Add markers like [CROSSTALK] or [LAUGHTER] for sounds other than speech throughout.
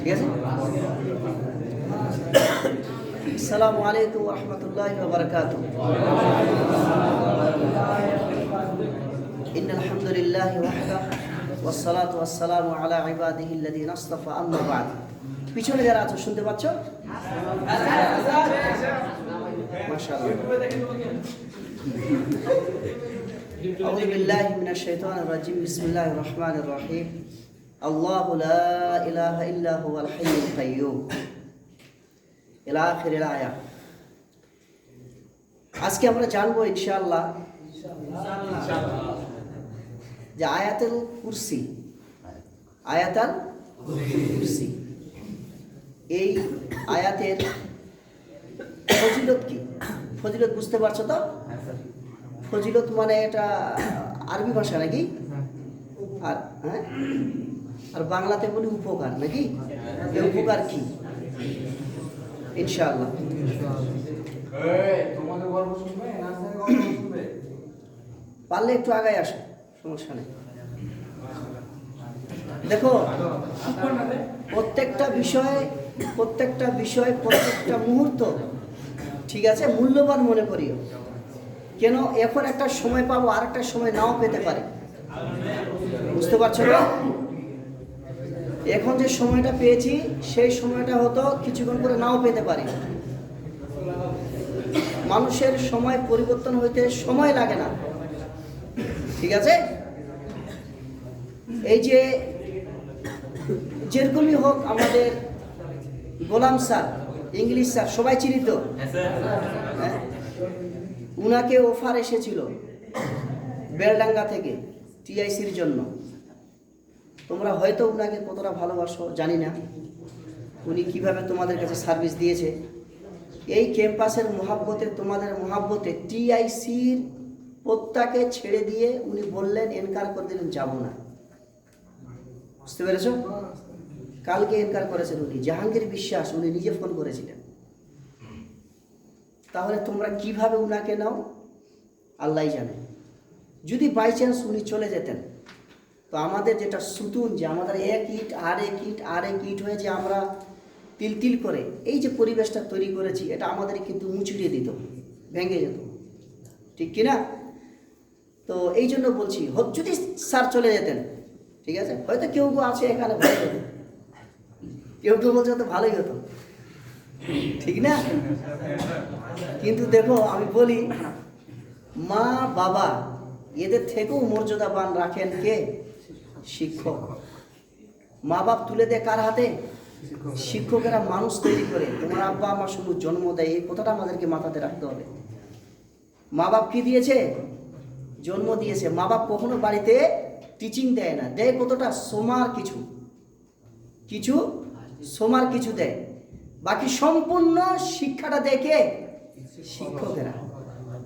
ঠিক আছে আসসালামু আলাইকুম রহমতুল্লাহ বারকাত إن الحمد لله وحده والصلاة والسلام على عباده الذين اصطفى أما بعد পিছনে যারা আছো শুনতে পাচ্ছ মাশাআল্লাহ أعوذ بالله من الشيطان الرجيم بسم الله الرحمن الرحيم الله لا إله إلا هو الحي القيوم إلى آخر الآية আজকে আমরা জানবো ইনশাআল্লাহ যে আয়াতুল কুরসি আয়াতাল কুরসি এই আয়াতের ফজিলত কি ফজিলত বুঝতে পারছো তো ফজিলত মানে এটা আরবি ভাষা নাকি আর হ্যাঁ আর বাংলাতে বলি উপকার নাকি? উপকার কি? ইনশাআল্লাহ। পারলে একটু আগায় আসো সমস্যা নেই। দেখো প্রত্যেকটা বিষয় প্রত্যেকটা বিষয় প্রত্যেকটা মুহূর্ত ঠিক আছে মূল্যবান মনে করিও। কেন এখন একটা সময় পাবো আর একটা সময় নাও পেতে পারে। বুঝতে পারছ না? এখন যে সময়টা পেয়েছি, সেই সময়টা হতো কিছুক্ষণ করে নাও পেতে পারি। মানুষের সময় পরিবর্তন হইতে সময় লাগে না। ঠিক আছে? এই যে যেরকমই হোক আমাদের গোলাম স্যার, ইংলিশ স্যার, সবাই চিনি তো হ্যাঁ? উনাকে অফার এসেছিল, বেলডাঙ্গা থেকে টিআইসির জন্য। তোমরা হয়তো উনাকে কতটা ভালোবাসো, জানি না। উনি কীভাবে তোমাদের কাছে সার্ভিস দিয়েছে। এই ক্যাম্পাসের মহাব্বতে, তোমাদের মহাব্বতে টিআইসির প্রত্যাকে ছেড়ে দিয়ে উনি বললেন, এনকার করে দিলেন, যাব না। বুঝতে পেরেছ? কালকে এনকার করেছেন উনি। জাহাঙ্গীর বিশ্বাস, উনি নিজে ফোন করেছিলেন। তাহলে তোমরা কীভাবে উনাকে নাও? আল্লাহ জানে। যদি বাই চান্স উনি চলে যেতেন তো আমাদের যেটা সুতুন যে আমাদের এক ইট, আর এক ইট, আর এক ইট হয়ে যে আমরা তিল তিল করে এই যে পরিবেশটা তৈরি করেছি, এটা আমাদের কিন্তু মুচড়িয়ে দিত, ভেঙে যেত। ঠিক কিনা তো এই জন্য বলছি, হোক যদি স্যার চলে যেতেন, ঠিক আছে? হয়তো কেউ কেউ আছে এখানে কেউ কেউ বলছে তো ভালোই হতো। ঠিক না? কিন্তু দেখো, আমি বলি, মা বাবা, এদের থেকেও মর্যাদাবান রাখেন কে? শিক্ষক। মা বাপ তুলে দেয় কার হাতে? শিক্ষকেরা মানুষ তৈরি করে। তোমার আব্বা আমার শুধু জন্ম দেয়। এই কথাটা আমাদেরকে মাথাতে রাখতে হবে। মা বাপ কি দিয়েছে? জন্ম দিয়েছে। মা বাপ কখনো বাড়িতে টিচিং দেয় না। দেয় কতটা? সোমার কিছু। কিছু? সোমার কিছু দেয়। বাকি সম্পূর্ণ শিক্ষাটা দেখে শিক্ষকেরা।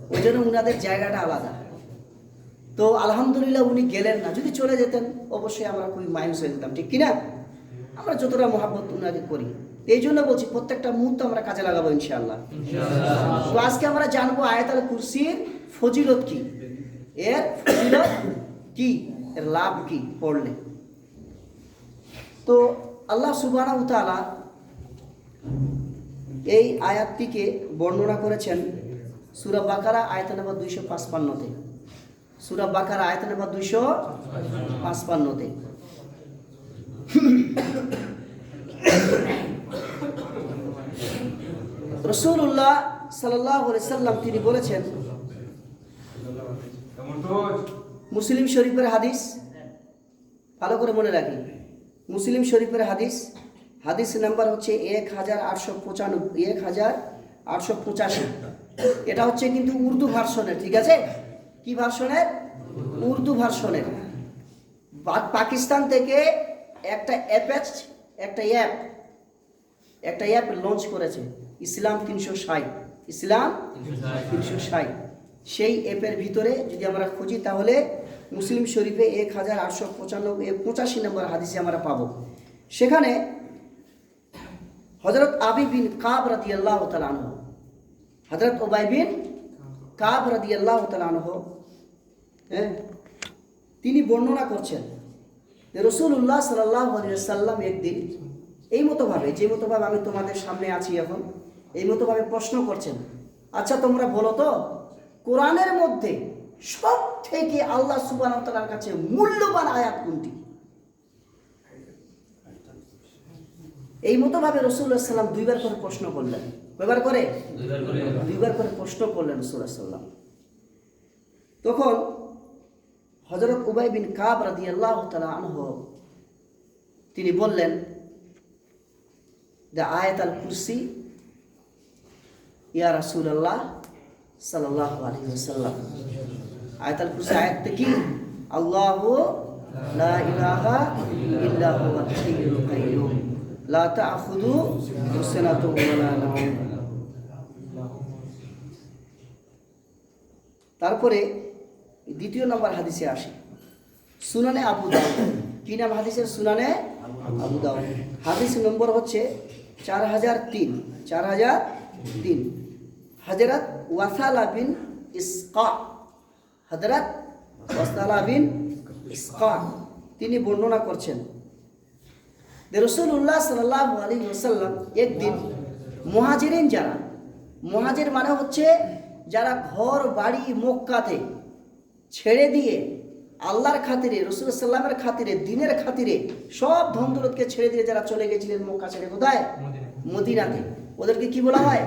ওই জন্য উনাদের জায়গাটা আলাদা। তো আলহামদুলিল্লাহ উনি গেলেন না। যদি চলে যেতেন অবশ্যই আমরা খুবই মাইনাস হয়ে যেতাম ঠিক কিনা? আমরা যতটা মহাব্বত উনাকে করি। এই জন্য বলছি প্রত্যেকটা মুহূর্ত আমরা কাজে লাগাবো ইনশাআল্লাহ। তো আজকে আমরা জানব আয়াতাল কুরসির ফজিলত কি? এর ফজিলত কি? এর লাভ কি? পড়লে। তো আল্লাহ সুবাহ তাআলা এই আয়াতটিকে বর্ণনা করেছেন সুরা বাকারা আয়াত নম্বর দুইশো পাঁচপান্নতে। সুরা বাকারা আয়াত নম্বর দুইশো পাঁচপান্নতে। রসুল্লাহ সাল্লাহ সাল্লাম, তিনি বলেছেন, মুসলিম শরীফের হাদিস, ভালো করে মনে রাখি, মুসলিম শরীফের হাদিস হাদিস নাম্বার হচ্ছে এক হাজার আটশো পঁচানব্বই, এক হাজার আটশো পঁচাশি। এটা হচ্ছে কিন্তু উর্দু ভার্সনের, ঠিক আছে? কি ভার্সনের উর্দু ভার্সনের পাকিস্তান থেকে একটা অ্যাপেচ, একটা অ্যাপ একটা অ্যাপ লঞ্চ করেছে। ইসলাম তিনশো ষাট। ইসলাম তিনশো ষাট। সেই অ্যাপের ভিতরে যদি আমরা খুঁজি তাহলে মুসলিম শরীফে এক হাজার আটশো পঁচানব্বই পঁচাশি নম্বর হাদিসে আমরা পাবো। সেখানে হজরত আবি বিন কাব রাদি আল্লাহ তালানহ হজরত ওবাই বিন কাব রাদি আল্লাহ তালানহ হ্যাঁ তিনি বর্ণনা করছেন রসুল্লাহ সাল্লাহ সাল্লাম একদিন এই মতোভাবে, যে মতোভাবে আমি তোমাদের সামনে আছি এখন, এই মতোভাবে প্রশ্ন করছেন আচ্ছা তোমরা বলো তো, কোরআনের মধ্যে সব থেকে আল্লাহ সুবাহ তালার কাছে মূল্যবান আয়াত কোনটি? এই মতোভাবে রসুল্লাহ সাল্লাম দুইবার করে প্রশ্ন করলেন। কয়বার করে? দুইবার করে। প্রশ্ন করলেন রসুল্লাহ তখন হজরত উবাই বিন কাব রাদি আল্লাহ আনহ তিনি বললেন দ্য আয়াত আল কুরসি ইয়া রাসুল আল্লাহ সাল্লাহ আলী আয়াত আল কুরসি আয়াতটা কি? আল্লাহ লা ইলাহা ইল্লা হুয়াল হাইয়ুল কাইয়্যুম লা তাখুযু সিনাতুন ওয়ালা নাওম তারপরে দ্বিতীয় নম্বর হাদিসে আসে। সুনানে আবু দাউদ। কি নাম হাদিসের সুনানে? আবু দাউদ। হাদিস নম্বর হচ্ছে চার হাজার তিন। চার হাজার তিন। হজরত ওয়াসালা বিন ইসকা। হজরত ওয়াসালা বিন ইসকা। তিনি বর্ণনা করছেন রসুল্লাহ সাল্লাহ আলী ওসাল্লাম একদিন মহাজিরিন যারা, মহাজির মানে হচ্ছে যারা ঘর বাড়ি মক্কাতে ছেড়ে দিয়ে আল্লাহর খাতিরে রসুল সাল্লামের খাতিরে দিনের খাতিরে সব ধনদুলতকে ছেড়ে দিয়ে যারা চলে গেছিলেন মক্কা ছেড়ে কোথায়? মদিনাতে। ওদেরকে কি বলা হয়?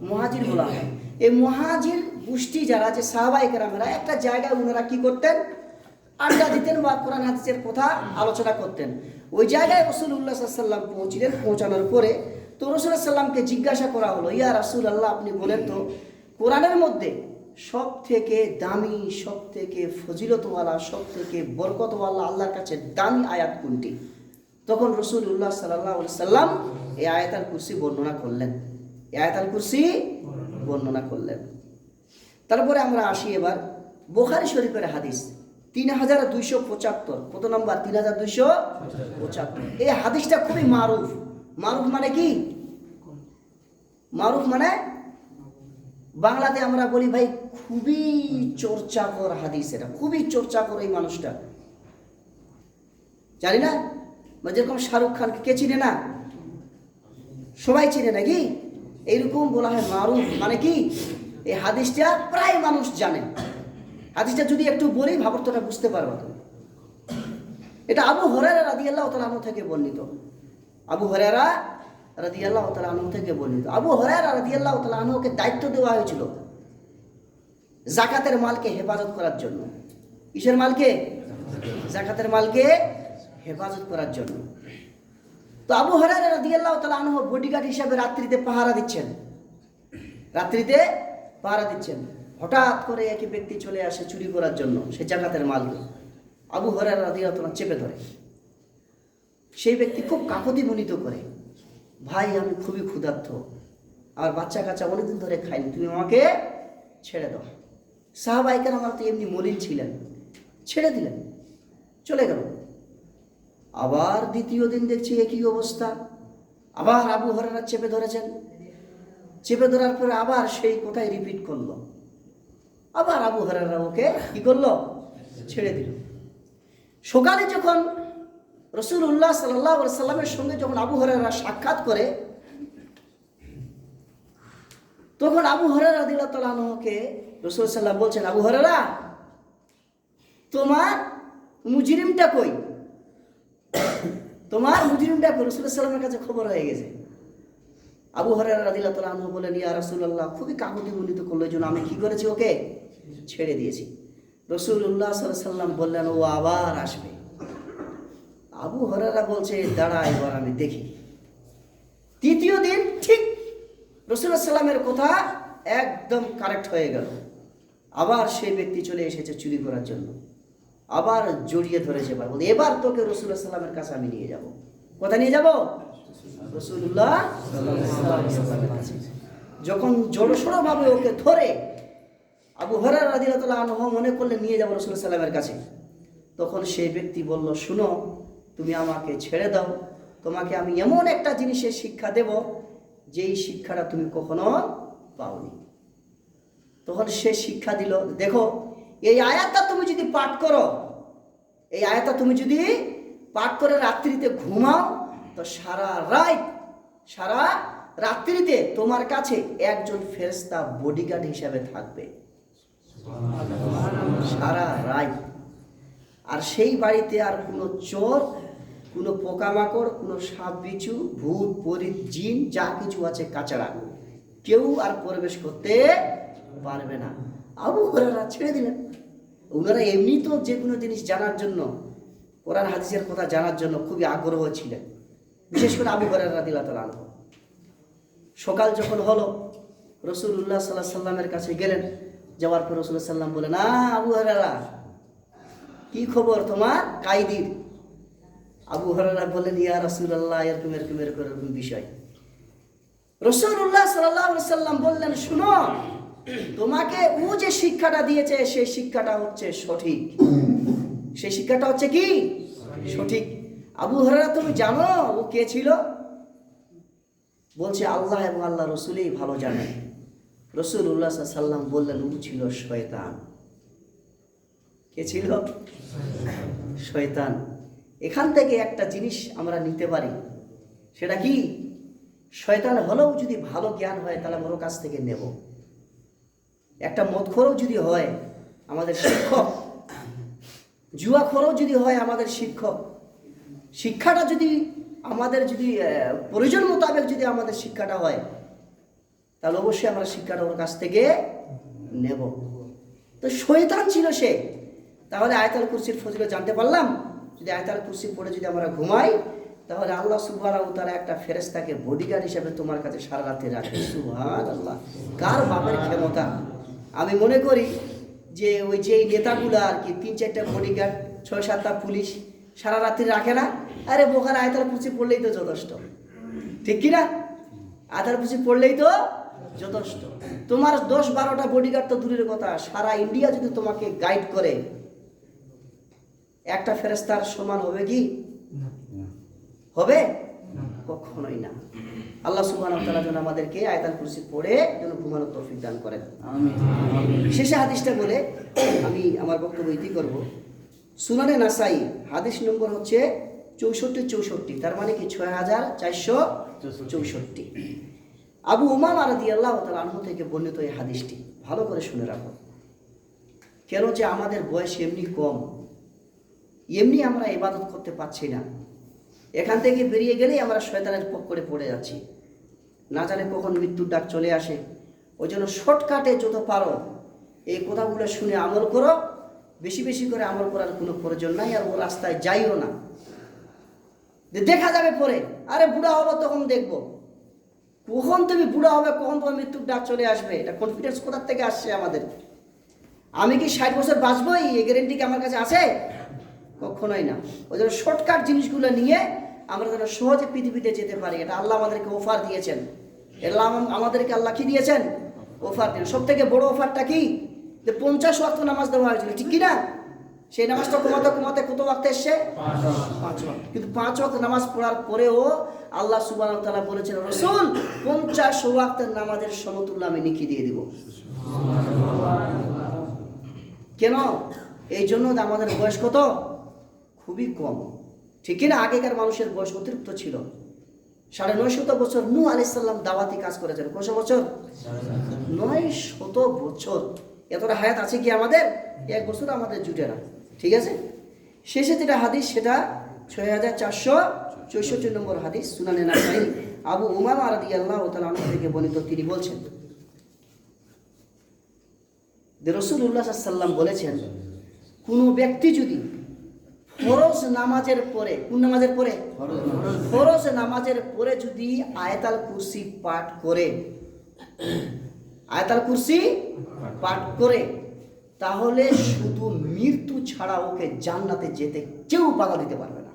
মহাজির বলা হয়। এই মহাজির গোষ্ঠী যারা যে সাহাবাই কেরামেরা একটা জায়গায় ওনারা কি করতেন? আড্ডা দিতেন বা কোরআন হাদিসের কথা আলোচনা করতেন। ওই জায়গায় রসুল্লাহ সাল্লাম পৌঁছিলেন। পৌঁছানোর পরে তো রসুল্লাহ সাল্লামকে জিজ্ঞাসা করা হলো ইয়া রাসুল আল্লাহ আপনি বলেন তো কোরআনের মধ্যে সব থেকে দামি সব থেকে ফজিলতওয়ালা সব থেকে বরকতওয়ালা আল্লাহর কাছে দামি আয়াত কোনটি? তখন রসুল্লাহ সাল্লাহ সাল্লাম এই আয়াতাল কুরসি বর্ণনা করলেন। এই আয়াতাল কুরসি বর্ণনা করলেন। তারপরে আমরা আসি এবার বোখারি শরীফের হাদিস। তিন হাজার দুইশো পঁচাত্তর। কত নম্বর? তিন হাজার দুইশো পঁচাত্তর। এই হাদিসটা খুবই মারুফ। মারুফ মানে কি? মারুফ মানে বাংলাতে আমরা বলি, ভাই, খুবই চর্চাকর হাদিস এটা, খুবই চর্চাকর এই মানুষটা। জানি না যেরকম শাহরুখ খানকে কে চিনে না? সবাই চিনে নাকি এইরকম বলা হয় মারুফ মানে কি? এই হাদিসটা প্রায় মানুষ জানে। হাদিসটা যদি একটু বলি, ভাবর্তটা বুঝতে পারবা এটা আবু হরেরা রাদি আল্লাহ তালাহ থেকে বর্ণিত। আবু হরেরা রাদি আল্লাহ তালাহ থেকে বর্ণিত। আবু হরেরা রাদি আল্লাহ তালাহকে দায়িত্ব দেওয়া হয়েছিল জাকাতের মালকে হেফাজত করার জন্য। কিসের মালকে? জাকাতের মালকে হেফাজত করার জন্য। তো আবু হরেরা রাদি আল্লাহ তালাহ বডিগার্ড হিসাবে রাত্রিতে পাহারা দিচ্ছেন। রাত্রিতে পাহারা দিচ্ছেন। হঠাৎ করে একই ব্যক্তি চলে আসে চুরি করার জন্য সে জাকাতের মালকে। আবু হরার রাদিয়াতনা চেপে ধরে। সেই ব্যক্তি খুব কাকতি মনিত করে। ভাই, আমি খুবই ক্ষুধার্থ আর বাচ্চা কাচ্চা অনেকদিন ধরে খাইনি। তুমি আমাকে ছেড়ে দাও। সাহাবাইকার আমার তো এমনি মলিন ছিলেন। ছেড়ে দিলেন। চলে গেল। আবার দ্বিতীয় দিন দেখছি একই অবস্থা। আবার আবু হরারা চেপে ধরেছেন। চেপে ধরার পরে আবার সেই কোথায় রিপিট করল। আবার আবু হরারা ওকে কি করল? ছেড়ে দিল। সকালে যখন রসুল উল্লাহ সাল্লাহ সাল্লামের সঙ্গে যখন আবু হরারা সাক্ষাৎ করে, তখন আবু হরারা দিল্লা তালাহকে রসুল সাল্লাম বলছেন, আবু হরারা তোমার মুজরিমটা কই? তোমার মুজরিমটা কই? রসুল সাল্লামের কাছে খবর হয়ে গেছে। আবু হরারা রাদিল্লা তালাহ বলেন ইয়া রসুল্লাহ খুবই কাকুতি মন্ডিত করল জন্য আমি কি করেছি ওকে? ছেড়ে দিয়েছি। রসুল্লাহ সাল্লাম বললেন, ও আবার আসবে। আবু হরারা বলছে, দাঁড়া, এবার আমি দেখি। তৃতীয় দিন ঠিক রসুল্লাহ সাল্লামের কথা একদম কারেক্ট হয়ে গেল। আবার সেই ব্যক্তি চলে এসেছে চুরি করার জন্য। আবার জড়িয়ে ধরেছে বলতে এবার তোকে রসুল্লাহ সাল্লামের কাছে আমি নিয়ে যাব। কোথায় নিয়ে যাব? রসুল্লাহ সাল্লামের কাছে। যখন ওকে ধরে আবু হরার রাদিয়াতুল্লাহ আনহু মনে করলে নিয়ে যাব রসুল সাল্লামের কাছে। তখন সেই ব্যক্তি বলল, শুনো তুমি আমাকে ছেড়ে দাও। তোমাকে আমি এমন একটা জিনিসের শিক্ষা দেব, যেই শিক্ষাটা তুমি কখনো পাওনি। তখন সে শিক্ষা দিল, দেখো, এই আয়াতটা তুমি যদি পাঠ করো, এই আয়াতটা তুমি যদি পাঠ করে রাত্রিতে ঘুমাও, তো সারা রাত, সারা রাত্রিতে তোমার কাছে একজন ফেরেস্তা বডিগার্ড হিসাবে থাকবে। সারা রাত। আর সেই বাড়িতে আর কোনো চোর কোনো পোকামাকড়, কোনো সাপ বিছু ভূত পরি জিন, যা কিছু আছে কাঁচারা কেউ আর প্রবেশ করতে পারবে না। আবু হরারা ছেড়ে দিলেন। ওনারা এমনি তো যে কোনো জিনিস জানার জন্য, কোরআন, হাদিসের কথা জানার জন্য খুবই আগ্রহ ছিলেন। বিশেষ করে আবু হরারা দিলা তালা সকাল যখন হলো রসুল্লাহ সাল্লাহ সাল্লামের কাছে গেলেন। যাওয়ার পর রসুল্লাহ সাল্লাম বলে না আবু হরারা কি খবর তোমার? কাইদির আবু হরারা বললেন ইয়া রসুল্লাহ এরকম এরকম এরকম এরকম বিষয়। রসুল্লাহ সাল্লাহ সাল্লাম বললেন, শুনো, তোমাকে ও যে শিক্ষাটা দিয়েছে, সেই শিক্ষাটা হচ্ছে সঠিক। সেই শিক্ষাটা হচ্ছে কি? সঠিক। আবু হরারা তুমি জানো ও কে ছিল? বলছে, আল্লাহ এবং আল্লাহ রসুলেই ভালো জানে। রসুল উল্লাহ সাল্লাম বললেন, ও ছিল শয়তান। কে ছিল? শয়তান। এখান থেকে একটা জিনিস আমরা নিতে পারি। সেটা কি? শয়তান হলেও যদি ভালো জ্ঞান হয়, তাহলে আমরা কাছ থেকে নেব। একটা মদখোরও যদি হয়, আমাদের শিক্ষক, জুয়াখোরও যদি হয়, আমাদের শিক্ষক। শিক্ষাটা যদি আমাদের যদি প্রয়োজন মোতাবেক যদি আমাদের শিক্ষাটা হয়, তাহলে অবশ্যই আমরা শিক্ষাটা ওর কাছ থেকে নেব। তো শয়তান ছিল সে। তাহলে আয়তাল কুরসির ফজিলত জানতে পারলাম? যদি আয়তাল কুরসি পড়ে যদি আমরা ঘুমাই তাহলে আল্লাহ ওয়া তাআলা একটা ফেরেশতাকে বডিগার্ড হিসেবে তোমার কাছে সারা রাতে রাখে। [COUGHS] সুহান আল্লাহ কার বাপের ক্ষমতা? আমি মনে করি যে ওই যে নেতাগুলো আর কি তিন চারটা বডিগার্ড ছয় সাতটা পুলিশ সারা রাত্রি রাখে না। আরে বোখার আয়তাল কুরসি পড়লেই তো যথেষ্ট। ঠিক কি না আধার পুঁজি পড়লেই তো যথেষ্ট। তোমার দশ বারোটা বডিগার্ড তো দূরের কথা। সারা ইন্ডিয়া যদি তোমাকে গাইড করে একটা ফেরেস্তার সমান হবে কি? হবে? কখনোই না। আল্লাহ সুবহানাহু ওয়া তাআলা যেন আমাদেরকে আয়াতুল কুরসি পড়ে যেন ঘুমানোর তৌফিক দান করেন। শেষে হাদিসটা বলে আমি আমার বক্তব্য ইতি করব। সুনানে নাসাই হাদিস নম্বর হচ্ছে চৌষট্টি চৌষট্টি তার মানে কি? ছয় হাজার চারশো চৌষট্টি। আবু উমাম আরদি আল্লাহ তার আনহু থেকে বর্ণিত এই হাদিসটি। ভালো করে শুনে রাখো। কেন যে আমাদের বয়স এমনি কম? এমনি আমরা ইবাদত করতে পারছি না। এখান থেকে বেরিয়ে গেলেই আমরা শয়তানের পক্করে পড়ে যাচ্ছি। না জানে কখন মৃত্যুর ডাক চলে আসে। ওই জন্য শর্টকাটে যত পারো এই কথাগুলো শুনে আমল করো। বেশি বেশি করে আমল করার কোনো প্রয়োজন নাই আর ও রাস্তায় যাইও না। দেখা যাবে পরে, আরে বুড়া হব তখন দেখব। কখন তুমি বুড়া হবে, কখন তোমার মৃত্যুর ডাক চলে আসবে? এটা কনফিডেন্স কোথার থেকে আসছে আমাদের? আমি কি ষাট বছর বাঁচবো? এই গ্যারেন্টি কি আমার কাছে আছে? কখনোই না। ওই জন্য শর্টকাট জিনিসগুলো নিয়ে আমরা যেন সহজে পৃথিবীতে যেতে পারি। এটা আল্লাহ আমাদেরকে অফার দিয়েছেন। এটা আমাদেরকে আল্লাহ কি দিয়েছেন? অফার দিয়েছেন। সব থেকে বড় অফারটা কি? যে পঞ্চাশ ওয়াক্ত নামাজ দেওয়া হয়েছিল। ঠিক কি না সেই নামাজটা কমাতে কমাতে কত ওয়াক্ত এসছে? পাঁচ ওয়াক্ত। কিন্তু পাঁচ ওয়াক্ত নামাজ পড়ার পরেও আল্লাহ সুবাহ তাআলা বলেছেন, রসুল, পঞ্চাশ ওয়াক্তের নামাজের সমতুল্য আমি লিখে দিয়ে দিব। কেন? এই জন্য আমাদের বয়স কত? খুবই কম। ঠিক না আগেকার মানুষের বয়স অতিরিক্ত ছিল। সাড়ে নয় শত বছর নু আলাইসাল্লাম দাওয়াতি কাজ করেছেন। কত বছর? নয় শত বছর। এতটা হায়াত আছে কি আমাদের? এক বছর আমাদের জুটে না। ঠিক আছে? শেষে যেটা হাদিস, সেটা ছয় হাজার চারশো চৌষট্টি নম্বর হাদিস, সুনানে নাসাই। আবু উমাম আরদি আল্লাহ তালা থেকে বর্ণিত তিনি বলছেন, যে রসুল্লাহ সাল্লাম বলেছেন, কোনো ব্যক্তি যদি ফরজ নামাজের পরে কোন নামাজের পরে? ফরজ নামাজের পরে যদি আয়তাল কুরসি পাঠ করে আয়তাল কুরসি পাঠ করে তাহলে শুধু মৃত্যু ছাড়া ওকে জান্নাতে যেতে কেউ বাধা দিতে পারবে না।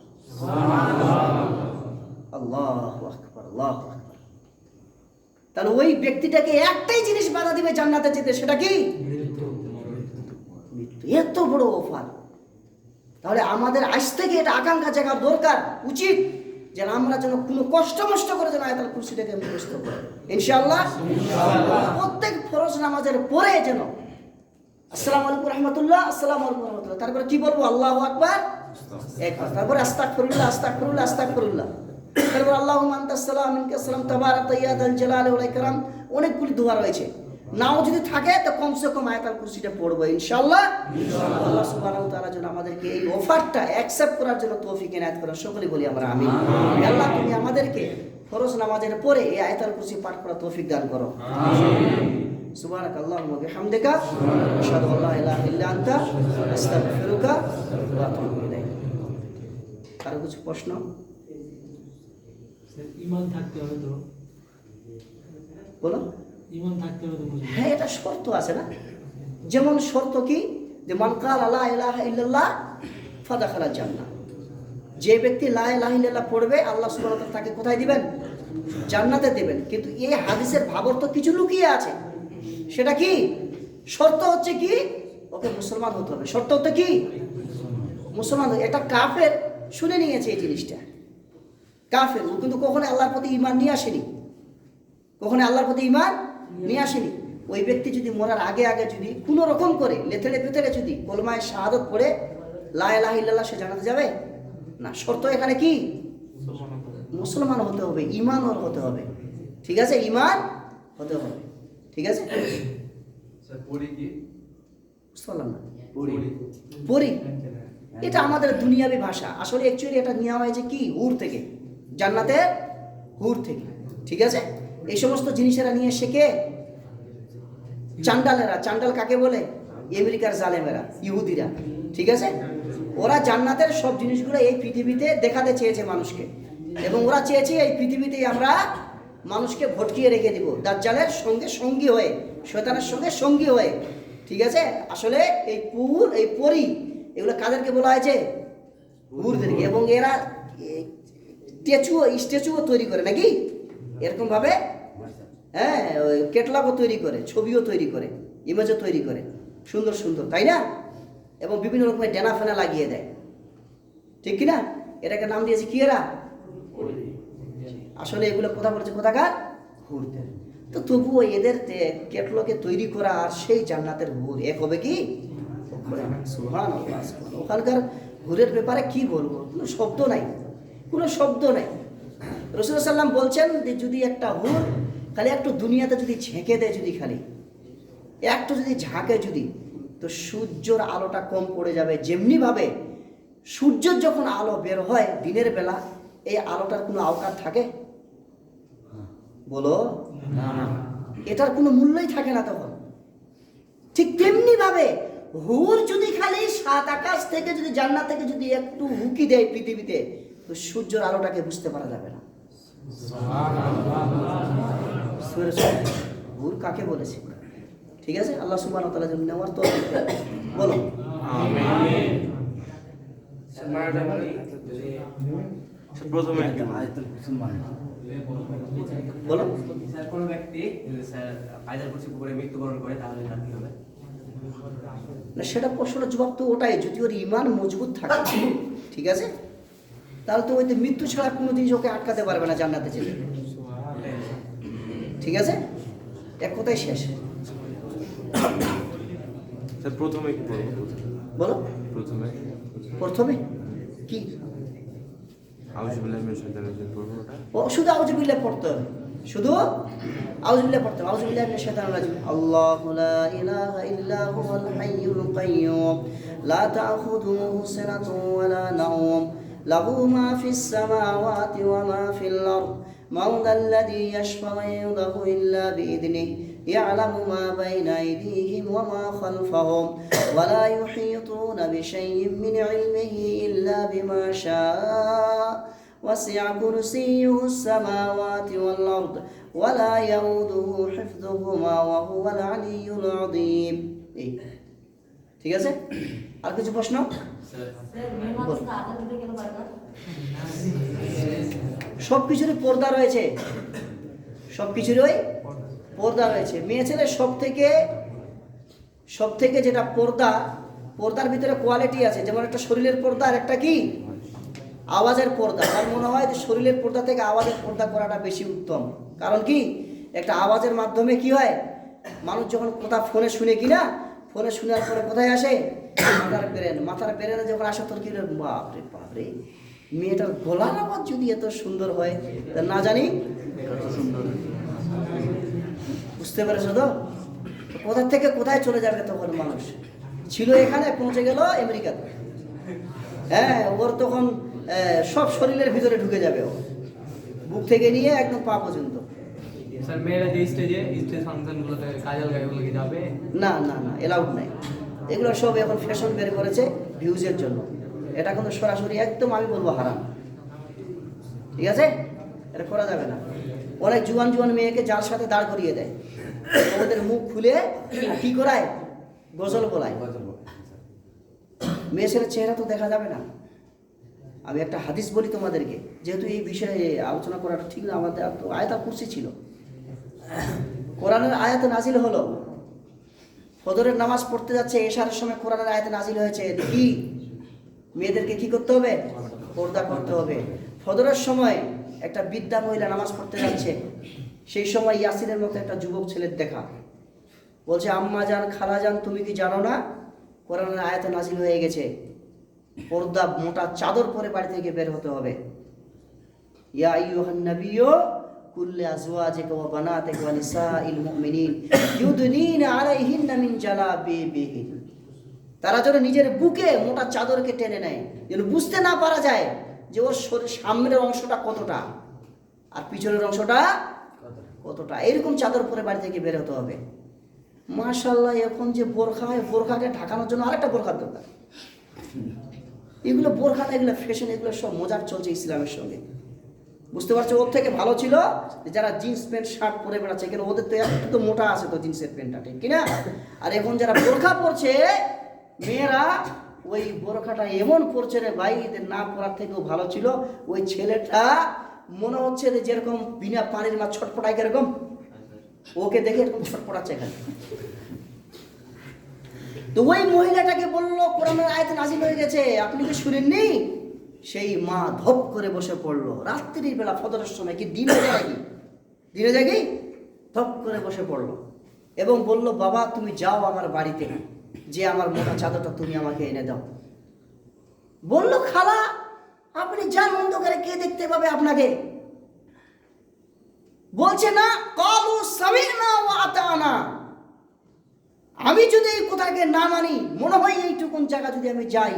আল্লাহ আকবার আল্লাহ তাহলে ওই ব্যক্তিটাকে একটাই জিনিস বাধা দিবে জান্নাতে যেতে সেটা কি? মৃত্যু। এত বড় অফার। তাহলে আমাদের আজ থেকে এটা আকাঙ্ক্ষা জাগার দরকার উচিত যেন আমরা যেন কোনো কষ্ট মষ্ট করে যেন আয়তাল কুরসিটাকে মুখস্থ করি। ইনশাআল্লাহ? প্রত্যেক ফরজ নামাজের পরে যেন আসসালামু আলাইকুম রহমতুল্লাহ আসসালামু আলাইকুম রহমতুল্লাহ তারপরে কি বলব? আল্লাহ আকবার। একবার তারপরে আস্তাক ফরুল্লাহ আস্তাক ফরুল্লাহ আস্তাক ফরুল্লাহ তারপর আল্লাহ মান্তাসালাম মিনকাসালাম তাবারাক তাইয়াদ আল জালাল ওয়াল ইকরাম। অনেকগুলি দোয়া রয়েছে। নাও যদি থাকে তো কমসে কম আয়াতাল কুরসিটা পড়বো ইনশাআল্লাহ আল্লাহ সুবহানাহু ওয়া তাআলা যেন আমাদেরকে এই অফারটা অ্যাকসেপ্ট করার জন্য তৌফিক এনায়েত করেন সকলে বলি আমরা আমিন আল্লাহ তুমি আমাদেরকে ফরজ নামাজের পরে এই আয়াতাল কুরসি পাঠ করা তৌফিক দান করো سبحانك اللهم وبحمدك أشهد أن لا إله إلا أنت أستغفرك وأتوب إليك কারো কিছু প্রশ্ন স্যার, ইমান থাকতে হবে তো বলো হ্যাঁ এটা শর্ত আছে না? যেমন শর্ত কি? যে মান কাল আলা ইলাহা ইল্লাল্লাহ ফাদাখালা জান্নাহ। যে ব্যক্তি লা ইলাহা পড়বে, আল্লাহ সুবহানাহু তাকে কোথায় দিবেন? জান্নাতে দেবেন। কিন্তু এই হাদিসের ভাবর তো কিছু লুকিয়ে আছে। সেটা কি? শর্ত হচ্ছে কি? ওকে, মুসলমান হতে হবে। শর্ত হচ্ছে কি? মুসলমান হতে- একটা কাফের শুনে নিয়েছে এই জিনিসটা। কাফের ও কিন্তু কখনো আল্লাহর প্রতি ইমান নিয়ে আসেনি। কখনো আল্লাহর প্রতি ইমান নিয়ে আসেনি। ওই ব্যক্তি যদি মরার আগে আগে যদি কোনো রকম করে লেথেড়ে পেথেড়ে যদি কলমায় শাহাদত পড়ে লা ইলাহা ইল্লাল্লাহ সে জানাতে যাবে? না শর্ত এখানে কি? মুসলমান হতে হবে ইমান ওর হতে হবে। ঠিক আছে? ইমান হতে হবে। ঠিক আছে? পড়ি এটা আমাদের দুনিয়াবি ভাষা। আসলে অ্যাকচুয়ালি এটা নেওয়া হয়েছে কি? হুর থেকে। জান্নাতের হুর থেকে। ঠিক আছে? এই সমস্ত জিনিসেরা নিয়ে শেখে চান্ডালেরা। চান্ডাল কাকে বলে? আমেরিকার জালেমেরা, ইহুদিরা। ঠিক আছে? ওরা জান্নাতের সব জিনিসগুলো এই পৃথিবীতে দেখাতে চেয়েছে মানুষকে। এবং ওরা চেয়েছে এই পৃথিবীতেই আমরা মানুষকে ভটকিয়ে রেখে দিব। দাজ্জালের সঙ্গে সঙ্গী হয়ে, শয়তানের সঙ্গে সঙ্গী হয়ে। ঠিক আছে? আসলে এই পুর, এই পরি, এগুলো কাদেরকে বলা হয়েছে হুরদেরকে এবং এরা স্ট্যাচুও স্ট্যাচুও তৈরি করে নাকি? এরকম ভাবে হ্যাঁ ওই তৈরি করে, ছবিও তৈরি করে ইমেজও তৈরি করে। সুন্দর সুন্দর, তাই না? এবং বিভিন্ন রকমের ডেনা ফেনা লাগিয়ে দেয়। ঠিক কি না এটাকে নাম দিয়েছে কি এরা? আসলে এগুলো কথা বলেছে কোথাকার? হুরদের তো তবুও এদের কেটলকে তৈরি করা আর সেই জান্নাতের হুর এক হবে কি। ওখানকার হুরের ব্যাপারে কি বলব? কোনো শব্দ নাই। কোনো শব্দ নাই। রসুল সাল্লাম বলছেন যে, যদি একটা হুর খালি একটু দুনিয়াতে যদি ঝেঁকে দেয় যদি খালি একটু যদি ঝাঁকে যদি তো সূর্যর আলোটা কম পড়ে যাবে। যেমনিভাবে সূর্যের যখন আলো বের হয় দিনের বেলা এই আলোটার কোনো আওকার থাকে? বলো? এটার কোনো মূল্যই থাকে না তখন। ঠিক তেমনি ভাবে হুর যদি খালি সাত আকাশ থেকে যদি জান্নাত থেকে যদি একটু হুকি দেয় পৃথিবীতে তো সূর্যের আলোটাকে বুঝতে পারা যাবে না। সুরে সুরে। হুর কাকে বলেছে? ঠিক আছে? আল্লাহ সুবহানাহু ওয়া তাআলা যেন নেওয়ার তো বলো। প্রথমে বলো। স্যার কোনো ব্যক্তি স্যার আয়দার করছে পুকুরে মৃত্যুবরণ করে তাহলে তার কি হবে? না সেটা প্রশ্নের জবাব তো ওটাই। যদি ওর ইমান মজবুত থাকে ঠিক আছে? তাহলে তো ওই তো মৃত্যু ছাড়া কোনো জিনিস ওকে আটকাতে পারবে না জান্নাতে যেতে। ঠিক আছে? এক কথাই শেষ স্যার প্রথমে বলো। প্রথমে। প্রথমে? কি? ও শুধু আউজুবিল্লাহ পড়তে হবে। শুধু আউজুবিল্লাহ পড়তে হবে। আউজুবিল্লাহ মিনাশ শাইতানির রাজিম আল্লাহু লা ইলাহা ইল্লা হুয়াল হাইয়ুল কাইয়্যুম লা তাখুযুহু সিনাতুন ওয়া লা নাওম। লাহু মা ফিস সামাওয়াতি ওয়া মা ফিল আরদ। من ذا الذي يشفع عنده إلا بإذنه يعلم ما بين أيديهم وما خلفهم ولا يحيطون بشيء من علمه إلا بما شاء وسع كرسيه السماوات والأرض ولا يؤوده حفظهما وهو العلي العظيم এই ঠিক আছে আর কিছু প্রশ্ন বল। সব কিছুরই পর্দা রয়েছে। সব কিছুরই পর্দা রয়েছে। মেয়ে ছেলে সব থেকে সব থেকে যেটা পর্দা, পর্দার ভিতরে কোয়ালিটি আছে। যেমন একটা শরীরের পর্দা, আর একটা কি? আওয়াজের পর্দা। আমার মনে হয় যে শরীরের পর্দা থেকে আওয়াজের পর্দা করাটা বেশি উত্তম। কারণ কি? একটা আওয়াজের মাধ্যমে কি হয়? মানুষ যখন কথা ফোনে শুনে কি না ফোনে শোনার পরে কোথায় আসে? মাথার ব্রেন মাথার ব্রেনে যখন আসে তোর কি বাপরে বাপরে। মেয়েটার গলার আওয়াজ যদি এত সুন্দর হয় তা না জানি। বুঝতে পেরেছ তো? কোথা থেকে কোথায় চলে যাবে তখন মানুষ? ছিল এখানে পৌঁছে গেল আমেরিকাতে। হ্যাঁ ওর তখন সব শরীরের ভিতরে ঢুকে যাবে ও। বুক থেকে নিয়ে একদম পা পর্যন্ত। স্যার মেয়েরা যে স্টেজে স্টেজ ফাংশনগুলোতে কাজল গায়ে যাবে? না না না এলাউড নাই। এগুলো সব এখন ফ্যাশন বের করেছে ভিউজের জন্য। এটা কিন্তু সরাসরি একদম আমি বলব হারাম। ঠিক আছে? এটা করা যাবে না। অনেক জুয়ান জুয়ান মেয়েকে যার সাথে দাঁড় করিয়ে দেয়, ওদের মুখ খুলে কি করায়? গজল বলায়। মেয়ে ছেলের চেহারা তো দেখা যাবে না। আমি একটা হাদিস বলি তোমাদেরকে, যেহেতু এই বিষয়ে আলোচনা করাটা ঠিক না, আমাদের তো আয়তা কুর্সি ছিল। কোরআনের আয়াত নাজিল হলো। ফজরের নামাজ পড়তে যাচ্ছে, এশারের সময় কোরআনের আয়াত নাজিল হয়েছে। কি? মেয়েদেরকে কি করতে হবে? পর্দা করতে হবে। ফজরের সময় একটা বিদ্যা মহিলা নামাজ পড়তে যাচ্ছে। সেই সময় ইয়াসিনের মতো একটা যুবক ছেলের দেখা। বলছে, আম্মা যান, খালা যান, তুমি কি জানো না? কোরআনের আয়াত নাজিল হয়ে গেছে। পর্দা মোটা চাদর পরে বাড়ি থেকে বের হতে হবে। ইয়া আইয়ুহান নাবিয়্যু, কুল্লি আজওয়াজিকা ওয়া বানাতিকা ওয়া নিসাইল মুমিনিন, ইউদনিনা আলাইহিন্না মিন জালাবিবিহিন। তারা যেন নিজের বুকে মোটা চাদরকে টেনে নেয়। যেন বুঝতে না পারা যায় যে ওর শরীর সামনের অংশটা কতটা আর পিছনের অংশটা কতটা। এরকম চাদর পরে বাড়ি থেকে বের হতে হবে। মাশাল্লাহ এখন যে বোরখা হয়, বোরখাকে ঢাকানোর জন্য আরেকটা বোরখার দরকার। এগুলো বোরখা না, এগুলো ফ্যাশন এগুলো সব মজার চলছে ইসলামের সঙ্গে। বুঝতে পারছ? ওর থেকে ভালো ছিল যারা জিন্স প্যান্ট, শার্ট পরে বেড়াচ্ছে, কেন ওদের তো একটু তো মোটা আছে তো জিন্সের প্যান্টটা, ঠিক কিনা? আর এখন যারা বোরখা পরছে মেয়েরা ওই বোরখাটা এমন পরছে রে ভাই, এদের না পরার থেকেও ভালো ছিল। ওই ছেলেটা মনে হচ্ছে যে যেরকম বিনা পানির মাছ ছটফটায় কীরকম, ওকে দেখে এরকম ছটফটাচ্ছে এখানে। তো ওই মহিলাটাকে বলল, কোরআনের আয়াত নাজিল হয়ে গেছে, আপনি কি শুনেননি? সেই মা ধপ করে বসে পড়ল। রাত্রির বেলা ফদরের সময় কি দিনে যায় কি দিনে যায় ধপ করে বসে পড়ল এবং বলল, বাবা, তুমি যাও আমার বাড়িতে। যে আমার মোটা চাদরটা তুমি আমাকে এনে দাও। বলল, খালা, আপনি যান অন্ধকারে কে দেখতে পাবে আপনাকে? বলছে, না, কলু সামির না আতানা। আমি যদি এই কোথাকে না মানি, মনে হয় এইটুকুন জায়গা যদি আমি যাই,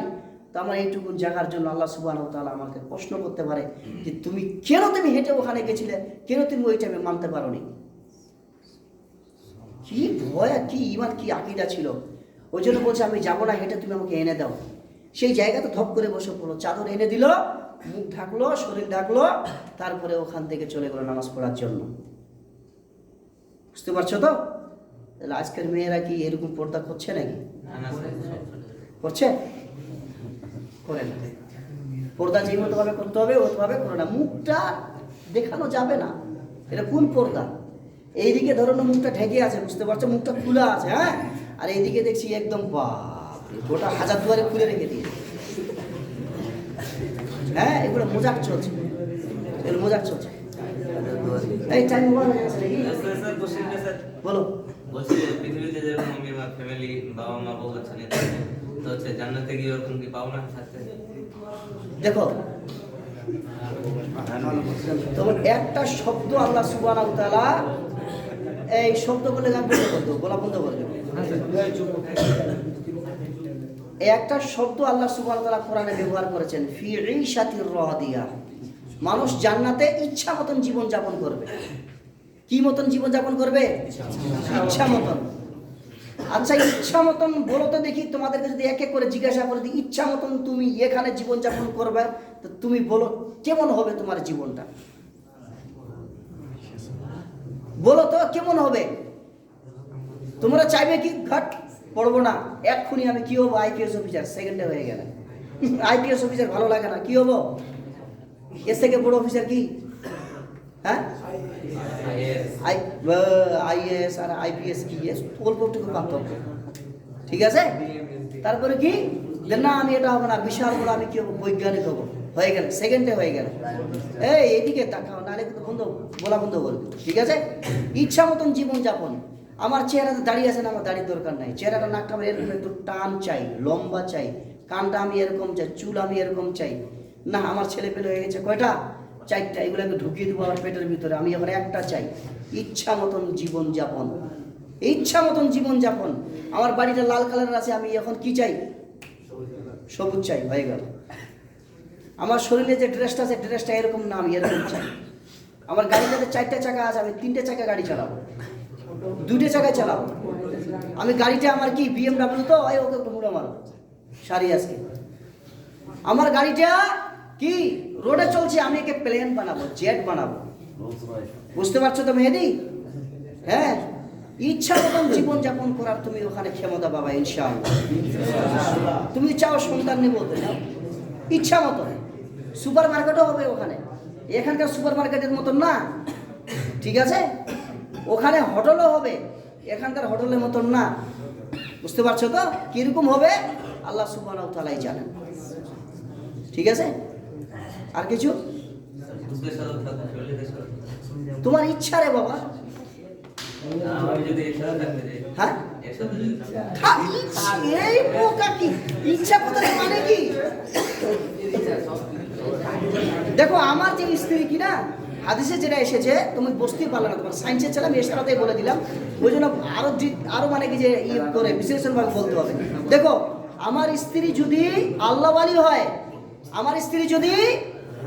তো আমার এইটুকুন জায়গার জন্য আল্লাহ সুবাহ তাআলা আমাকে প্রশ্ন করতে পারে যে তুমি কেন তুমি হেঁটে ওখানে গেছিলে? কেন তুমি ওই টাইমে মানতে পারোনি? কি ভয় কি ইমান, কি আকিদা ছিল। ওই জন্য বলছে আমি যাব না হেঁটে তুমি আমাকে এনে দাও। সেই জায়গাতে ধপ করে বসে পড়ল চাদর এনে দিল মুখ ঢাকলো শরীর ঢাকলো তারপরে ওখান থেকে চলে গেলো নামাজ পড়ার জন্য। বুঝতে পারছ তো? তাহলে আজকের মেয়েরা কি এরকম পর্দা করছে নাকি? করছে? করে না। পর্দা যেই মতো ভাবে করতে হবে ওইভাবে করে না। মুখটা দেখানো যাবে না। এটা কোন পর্দা? এইদিকে ধরো মুখটা ঢেকে আছে বুঝতে পারছ? মুখটা খোলা আছে হ্যাঁ? আর এইদিকে দেখছি একদম গোটা হাজার দুয়ারে খুলে রেখে দিয়ে হ্যাঁ এগুলো মজাক চলছে। এগুলো মজাক চলছে। এই টাইম বলো। বলছি পৃথিবীতে যেরকম আমি আমার ফ্যামিলি বাবা মা বউ বাচ্চা নিয়ে তো হচ্ছে জান্নাতে গিয়ে ওরকম কি পাবো না থাকতে দেখো তখন একটা শব্দ আল্লাহ সুবহানাহু এই শব্দ বলে গান বন্ধ করতো বলা বন্ধ করে একটা শব্দ আল্লাহ কোরআনে ব্যবহার করেছেন রাদিয়া। মানুষ জান্নাতে ইচ্ছা মতন করবে। কি মতন করবে? ইচ্ছা মতন। আচ্ছা ইচ্ছা মতন বলো তো দেখি, তোমাদেরকে যদি এক এক করে জিজ্ঞাসা করে দিই, ইচ্ছা মতন তুমি এখানে জীবন যাপন করবে? তো তুমি বলো, কেমন হবে তোমার জীবনটা? বলো তো, কেমন হবে? তোমরা চাইবে কি? ঘট, পড়ব না। এক্ষুনি আমি কি হব? আইপিএস অফিসার সেকেন্ডে হয়ে গেলে আইপিএস অফিসার ভালো লাগে না, কি হব? এর থেকে বড় অফিসার কি? হ্যাঁ? আই আইএস আর আইপিএস কি? অল্প একটু পার্থক্য। ঠিক আছে? তারপরে কি? না, আমি এটা হব না, বিশাল বড়, আমি কি হব? বৈজ্ঞানিক হব। হয়ে গেল সেকেন্ডে হয়ে গেল। এই, এদিকে তাকাও, নাহলে কিন্তু বন্ধ, বলা বন্ধ করবে। ঠিক আছে? ইচ্ছা মতন জীবন যাপন আমার চেহারাতে দাড়ি আছে না, আমার দাড়ির দরকার নাই। চেহারাটা নাকটা আমার এরকম একটু টান চাই, লম্বা চাই, কানটা আমি এরকম চাই, চুল আমি এরকম চাই। না, আমার ছেলে পেলে হয়ে গেছে কয়টা? চারটা, এগুলোকে ঢুকিয়ে দেবো আমার পেটের ভিতরে, আমি এখন একটা চাই। ইচ্ছা মতন জীবন যাপন। ইচ্ছা মতন জীবন যাপন। আমার বাড়িটা লাল কালারের আছে, আমি এখন কি চাই? সবুজ চাই, হয়ে গেল। আমার শরীরে যে ড্রেসটা আছে, ড্রেসটা এরকম না, আমি এরকম চাই। আমার গাড়িটাতে চারটে চাকা আছে, আমি তিনটে চাকা গাড়ি চালাবো। দুইটে চাকায় চালাবো। আমি গাড়িটা আমার কি বিএমডাব্লিউ তো? ওই ওকে মুড়ে মারো। সারি আজকে। আমার গাড়িটা কি? রোডে চলছে, আমি একে প্লেন বানাবো জেট বানাবো। বুঝতে পারছ তো মেহেদি? হ্যাঁ? ইচ্ছা মতন জীবন যাপন করার তুমি ওখানে ক্ষমতা পাবা, ইনশাআল্লাহ। তুমি চাও সন্তান নেব তো নাও। ইচ্ছা মতন। সুপার মার্কেটও হবে ওখানে। এখানকার সুপার মার্কেটের মতন না। ঠিক আছে? ওখানে হোটেলও হবে। এখানকার হোটেলের মতন না। বুঝতে পারছ তো? কীরকম হবে? আল্লাহ সুবাহ তালাই জানেন। ঠিক আছে? আর কিছু? তোমার ইচ্ছা রে বাবা। হ্যাঁ? ইচ্ছা- মানে কি? দেখো, আমার যে স্ত্রী কি না হাদিসে যেটা এসেছে, তুমি বুঝতেই পারলে না তোমার। সায়েন্সের ছেলে আমি এসারাতেই বলে দিলাম। ওই জন্য আরও জি- আরও মানে কি যে ইয়ে করে, বিশ্লেষণভাবে বলতে হবে। দেখো, আমার স্ত্রী যদি আল্লাহওয়ালি হয়, আমার স্ত্রী যদি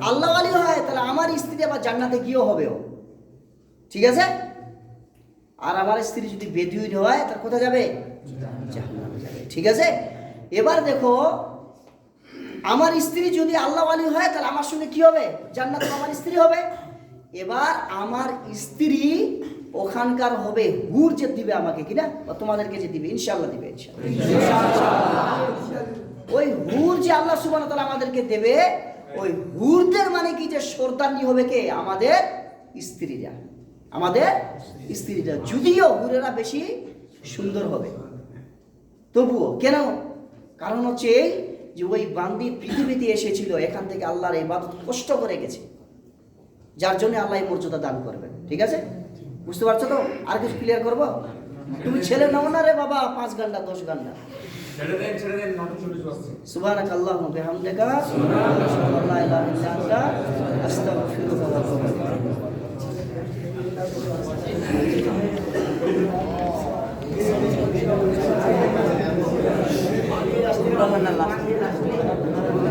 আল্লাহওয়ালি হয়, তাহলে আমার স্ত্রী আবার জান্নাতে গিয়েও হবে ঠিক আছে? আর আমার স্ত্রী যদি বেদুইন হয় তার কোথায় যাবে? যাবে। ঠিক আছে? এবার দেখো, আমার স্ত্রী যদি আল্লাহ আলী হয়, তাহলে আমার সঙ্গে কি হবে? জান্নাত আমার স্ত্রী হবে। এবার আমার স্ত্রী ওখানকার হবে, হুর যে দিবে আমাকে কিনা তোমাদেরকে যে দিবে ইনশাল্লাহ দিবে ওই হুর যে আল্লাহ সুবান আমাদেরকে দেবে, ওই হুরদের মানে কি যে সর্দানি হবে কে? আমাদের স্ত্রীরা। আমাদের স্ত্রীরা। যদিও হুরেরা বেশি সুন্দর হবে। তবুও, কেন? কারণ হচ্ছে এই যে ওই বান্দি পৃথিবীতে এসেছিল, এখান থেকে আল্লাহর ইবাদত কষ্ট করে গেছে। যার জন্য আল্লাহ এই মর্যাদা দান করবেন। ঠিক আছে? বুঝতে পারছ তো? আর কিছু ক্লিয়ার করব? তুমি ছেলে নাও না রে বাবা পাঁচ ঘণ্টা দশ ঘণ্টা سبحانك